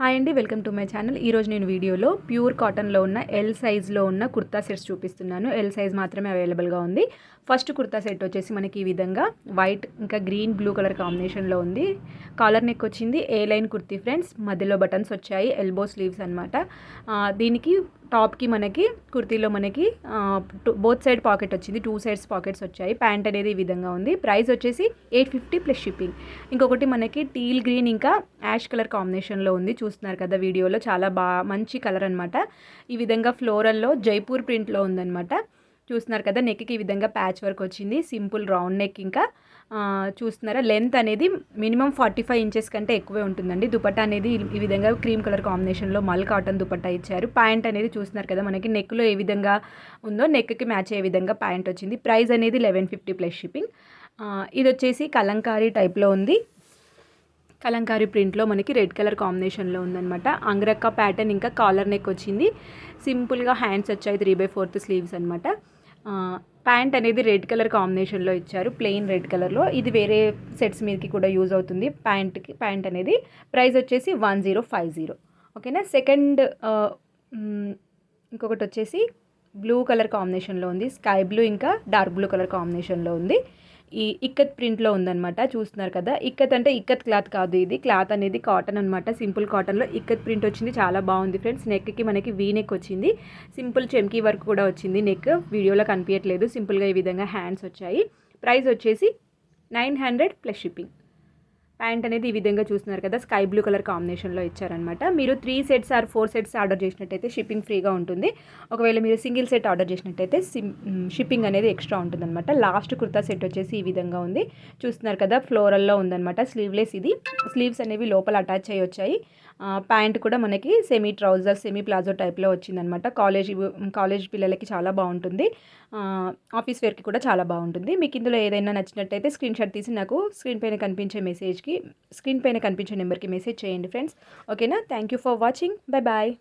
Hi అండి welcome to my channel. ఈరోజు నేను వీడియోలో ప్యూర్ కాటన్లో ఉన్న ఎల్ సైజ్లో ఉన్న కుర్తా సెట్స్ చూపిస్తున్నాను. ఎల్ సైజ్ మాత్రమే అవైలబుల్గా ఉంది. ఫస్ట్ కుర్తా సెట్ వచ్చేసి మనకి ఈ విధంగా వైట్ ఇంకా గ్రీన్ బ్లూ కలర్ కాంబినేషన్లో ఉంది. కాలర్ నెక్ వచ్చింది ఏ లైన్ కుర్తీ ఫ్రెండ్స్? మధ్యలో బటన్స్ వచ్చాయి ఎల్బో స్లీవ్స్ అనమాట దీనికి టాప్కి మనకి కుర్తీలో మనకి బోత్ సైడ్ పాకెట్ వచ్చింది టూ సైడ్స్ పాకెట్స్ వచ్చాయి. ప్యాంట్ అనేది ఈ విధంగా ఉంది. ప్రైస్ వచ్చేసి ఎయిట్ ఫిఫ్టీ ప్లస్ షిప్పింగ్. ఇంకొకటి మనకి టీల్ గ్రీన్ ఇంకా యాష్ కలర్ కాంబినేషన్లో ఉంది. చూస్తున్నారు కదా వీడియోలో చాలా బాగా మంచి కలర్ అనమాట ఈ విధంగా ఫ్లోరల్లో జైపూర్ ప్రింట్లో ఉందన్నమాట. చూస్తున్నారు కదా నెక్కి ఈ విధంగా ప్యాచ్ వర్క్ వచ్చింది. సింపుల్ రౌండ్ నెక్ ఇంకా చూస్తున్నారా? లెంత్ అనేది మినిమం ఫార్టీ ఫైవ్ ఇంచెస్ కంటే ఎక్కువే ఉంటుందండి. దుపట్టా అనేది ఈ విధంగా క్రీమ్ కలర్ కాంబినేషన్లో మల్ కాటన్ దుపట్టా ఇచ్చారు. ప్యాంట్ అనేది చూస్తున్నారు కదా మనకి నెక్లో ఏ విధంగా ఉందో నెక్కి మ్యాచ్ అయ్యే విధంగా ప్యాంట్ వచ్చింది. ప్రైస్ అనేది లెవెన్ ఫిఫ్టీ ప్లస్ షిప్పింగ్ ఇది వచ్చేసి కలంకారీ టైప్లో ఉంది. కలంకారీ ప్రింట్లో మనకి రెడ్ కలర్ కాంబినేషన్లో ఉందనమాట అంగ్రక్క ప్యాటర్న్ ఇంకా కాలర్ నెక్ వచ్చింది. సింపుల్గా హ్యాండ్స్ వచ్చాయి త్రీ బై ఫోర్త్ స్లీవ్స్ అనమాట ప్యాంట్ అనేది రెడ్ కలర్ కాంబినేషన్లో ఇచ్చారు ప్లెయిన్ రెడ్ కలర్లో. ఇది వేరే సెట్స్ మీదకి కూడా యూజ్ అవుతుంది. ప్యాంట్కి ప్యాంట్ అనేది ప్రైస్ వచ్చేసి వన్ జీరో ఫైవ్ జీరో. ఓకేనా? సెకండ్ ఇంకొకటి వచ్చేసి బ్లూ కలర్ కాంబినేషన్లో ఉంది. స్కై బ్లూ ఇంకా డార్క్ బ్లూ కలర్ కాంబినేషన్లో ఉంది. ఈ ఇక్కత్ ప్రింట్లో ఉందన్నమాట చూస్తున్నారు కదా. ఇక్కత్ అంటే ఇక్కత్ క్లాత్ కాదు ఇది. క్లాత్ అనేది కాటన్ అనమాట సింపుల్ కాటన్లో. ఇక్కత్ ప్రింట్ వచ్చింది చాలా బాగుంది ఫ్రెండ్స్. నెక్కి మనకి వీ నెక్ వచ్చింది. సింపుల్ చెమ్కీ వర్క్ కూడా వచ్చింది నెక్. వీడియోలో కనిపించట్లేదు సింపుల్గా ఈ విధంగా హ్యాండ్స్ వచ్చాయి. ప్రైస్ వచ్చేసి nine hundred plus shipping. Pant అనేది ఈ విధంగా చూస్తున్నారు కదా స్కై బ్లూ కలర్ కాంబినేషన్లో ఇచ్చారనమాట మీరు three sets or four sets order చేసినట్టయితే షిప్పింగ్ ఫ్రీగా ఉంటుంది. ఒకవేళ మీరు సింగిల్ సెట్ ఆర్డర్ చేసినట్టయితే షిప్పింగ్ అనేది ఎక్స్ట్రా ఉంటుందన్నమాట. లాస్ట్ కుర్తా సెట్ వచ్చేసి ఈ విధంగా ఉంది. చూస్తున్నారు కదా ఫ్లోరల్లో ఉందన్నమాట. స్లీవ్లెస్ ఇది. స్లీవ్స్ అనేవి లోపల అటాచ్ అయ్యి వచ్చాయి. ప్యాంట్ కూడా మనకి సెమీ ట్రౌజర్ సెమీ ప్లాజో టైప్లో వచ్చిందనమాట కాలేజ్ కాలేజ్ పిల్లలకి చాలా బాగుంటుంది. ఆఫీస్ వేర్కి కూడా చాలా బాగుంటుంది. మీకు ఇందులో ఏదైనా నచ్చినట్టయితే స్క్రీన్ షాట్ తీసి నాకు స్క్రీన్ పైన కనిపించే మెసేజ్కి స్క్రీన్ పైన కనిపించే నెంబర్కి మెసేజ్ చేయండి ఫ్రెండ్స్. ఓకేనా? Thank you for watching. Bye bye.